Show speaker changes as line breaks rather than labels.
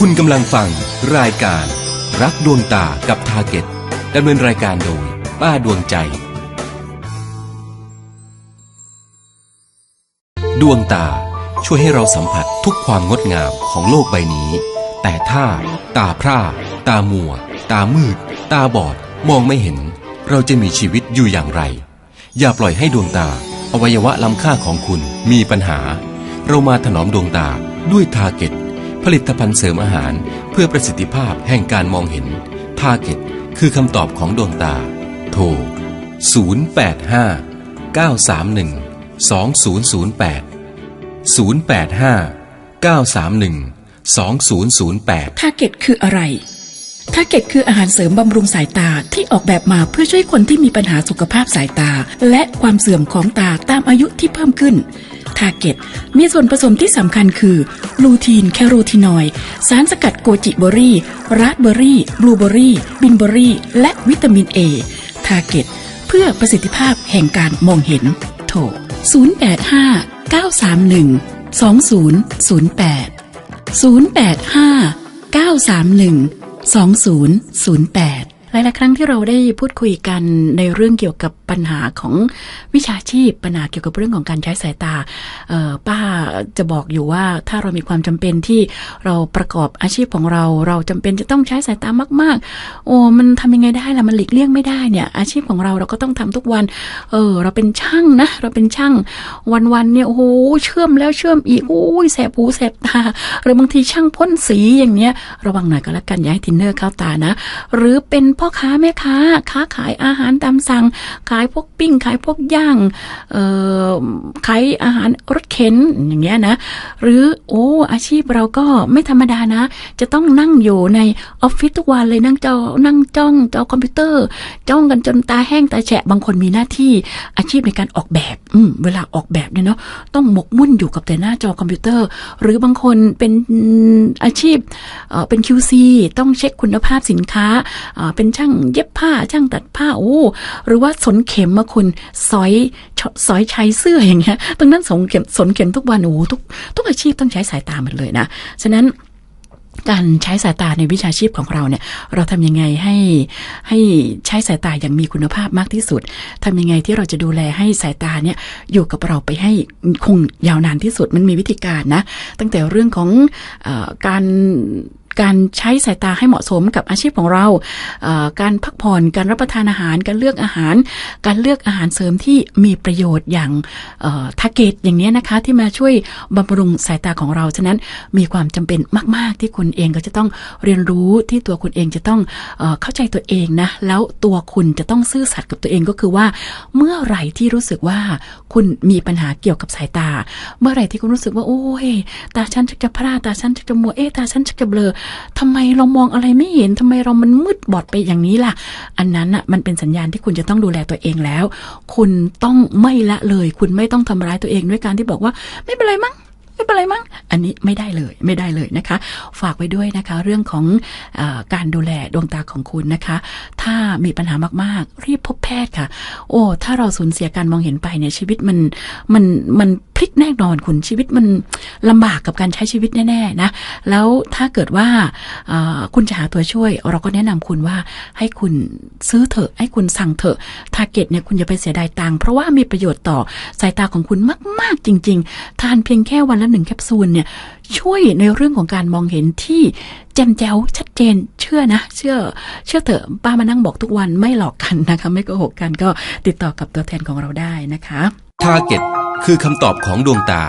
คุณกำลังฟังรายการ รักดวงตากับทาเก็ตดำเนินรายการโดย ป้าดวงใจ ดวงตาช่วยให้เราสัมผัสทุกความงดงามของโลกใบนี้ แต่ถ้า ตาพร่า ตามัว ตามืด ตาบอด มองไม่เห็น เราจะมีชีวิตอยู่อย่างไร อย่าปล่อยให้ดวงตา อวัยวะล้ำค่าของคุณมีปัญหา เรามาถนอมดวงตาด้วยทาเก็ต ผลิตภัณฑ์เสริมอาหารเพื่อประสิทธิภาพแห่งการมองเห็นทาเก็ตคือคำตอบของดวงตา โทร 085 931 2008 085 931 2008
ทาร์เก็ตคืออะไรทาร์เก็ตคืออาหารเสริมบำรุงสายตาที่ออกแบบมาเพื่อช่วยคนที่มีปัญหาสุขภาพสายตา และความเสื่อมของตาตามอายุที่เพิ่มขึ้น ทาเก็ตมีส่วนผสมที่สำคัญคือลูทีนแคโรทีนอยด์สารสกัดโกจิเบอรี่ราสเบอรี่ บลูเบอรี่ บินเบอรี่ และวิตามินเอทาเก็ตเพื่อประสิทธิภาพแห่งการมองเห็น โทร 085 931 2008 085 931 2008 หลายๆครั้งที่เราได้พูดคุยกันในเรื่องเกี่ยวกับปัญหาของวิชาชีพปัญหาเกี่ยวกับเรื่องของการใช้สายตาป้าจะบอกอยู่ว่าถ้าเรามีความจำเป็นที่เราประกอบอาชีพของเรา เราจำเป็นจะต้องใช้สายตามาก ๆ โอ้มันทำยังไงได้ล่ะมันหลีกเลี่ยงไม่ได้เนี่ย อาชีพของเราเราก็ต้องทำทุกวัน เออ เราเป็นช่างนะเราเป็นช่างวันๆเนี่ยโอ้โหเชื่อมแล้วเชื่อมอีกโอ้ยแสบหูแสบตาหรือบางทีช่างพ่นสีอย่างเนี้ยระวังหน่อยก็แล้วกันอย่าให้ทินเนอร์เข้าตานะ หรือเป็นพพ่อค้าแม่ค้า ค้าขายอาหารตามสั่ง ขายพวกปิ้ง ขายพวกย่างเอ่อขายอาหารรถเข็นอย่างเงี้ยนะ หรือโอ้อาชีพเราก็ไม่ธรรมดานะ จะต้องนั่งอยู่ในออฟฟิศทุกวันเลยนั่งจอนั่งจ้องจอคอมพิวเตอร์ จ้องกันจนตาแห้งตาแฉะบางคนมีหน้าที่อาชีพในการออกแบบอืมเวลาออกแบบเนี่ยเนาะต้องหมกมุ่นอยู่กับแต่หน้าจอคอมพิวเตอร์ หรือบางคนเป็นอืมอาชีพเอ่อเป็น QC ต้องเช็คคุณภาพสินค้าเอ่อเป็นช่างเย็บผ้าช่างตัดผ้าโอ้หรือว่าสนเข็มมาคุณสอยสอยชัยเสื้ออย่างเงี้ยตรงนั้นสนเข็มสนเข็มทุกวันโอ้ทุกทุกอาชีพต้องใช้สายตาหมดเลยนะฉะนั้นการใช้สายตาในวิชาชีพของเราเนี่ย เราทำยังไงให้ให้ใช้สายตาอย่างมีคุณภาพมากที่สุดทำยังไงที่เราจะดูแลให้สายตาเนี่ยอยู่กับเราไปให้คงยาวนานที่สุดมันมีวิธีการนะ ตั้งแต่เรื่องของอการ การใช้สายตาให้เหมาะสมกับอาชีพของเรา การพักผ่อน การรับประทานอาหาร การเลือกอาหาร การเลือกอาหารเสริมที่มีประโยชน์อย่างทาเกตอย่างนี้นะคะ ที่มาช่วยบำรุงสายตาของเรา ฉะนั้นมีความจำเป็นมาก ๆ ที่คุณเองก็จะต้องเรียนรู้ที่ตัวคุณเองจะต้องเออเข้าใจตัวเองนะ แล้วตัวคุณจะต้องซื่อสัตย์กับตัวเองก็คือว่า เมื่อไหร่ที่รู้สึกว่าคุณมีปัญหาเกี่ยวกับสายตา เมื่อไหร่ที่คุณรู้สึกว่าโอ้ยตาฉันจะพร่าตาฉันจะมัวเอ๊ะตาฉันจะเบลอทำไมเรามองอะไรไม่เห็นทำไมเรามันมืดบอดไปอย่างนี้ล่ะ อันนั้นอะมันเป็นสัญญาณที่คุณจะต้องดูแลตัวเองแล้ว คุณต้องไม่ละเลย คุณไม่ต้องทำร้ายตัวเองด้วยการที่บอกว่า ไม่เป็นไรมั้งไม่เป็นไรมั้ง อันนี้ไม่ได้เลยไม่ได้เลยนะคะ ฝากไว้ด้วยนะคะ เรื่องของออการดูแลดวงตาของคุณนะคะ ถ้ามีปัญหามากๆ รีบพบแพทย์ค่ะ โอ้ ถ้าเราสูญเสียการมองเห็นไปเนี่ยชีวิตมันมันมันพลิกแน่นอนคุณชีวิตมันลำบากกับการใช้ชีวิตแน่ๆนะแล้วถ้าเกิดว่าคุณจะหาตัวช่วย เราก็แนะนำคุณว่าให้คุณซื้อเถอะ ให้คุณสั่งเถอะทาร์เก็ตเนี่ยคุณอย่าไปเสียดายตังค์เพราะว่ามีประโยชน์ต่อสายตาของคุณมาก ๆ จริง ๆ ทานเพียงแค่วันละหนึ่งแคปซูลเนี่ยช่วยในเรื่องของการมองเห็นที่แจ่มแจ๋วชัดเจนเชื่อนะ เชื่อ เชื่อเถอะป้ามานั่งบอกทุกวันไม่หลอกกันนะคะ ไม่โกหกกันก็ติดต่อกับตัวแทนของเราได้นะคะ
ทาเก็ตคือคำตอบของดวงตา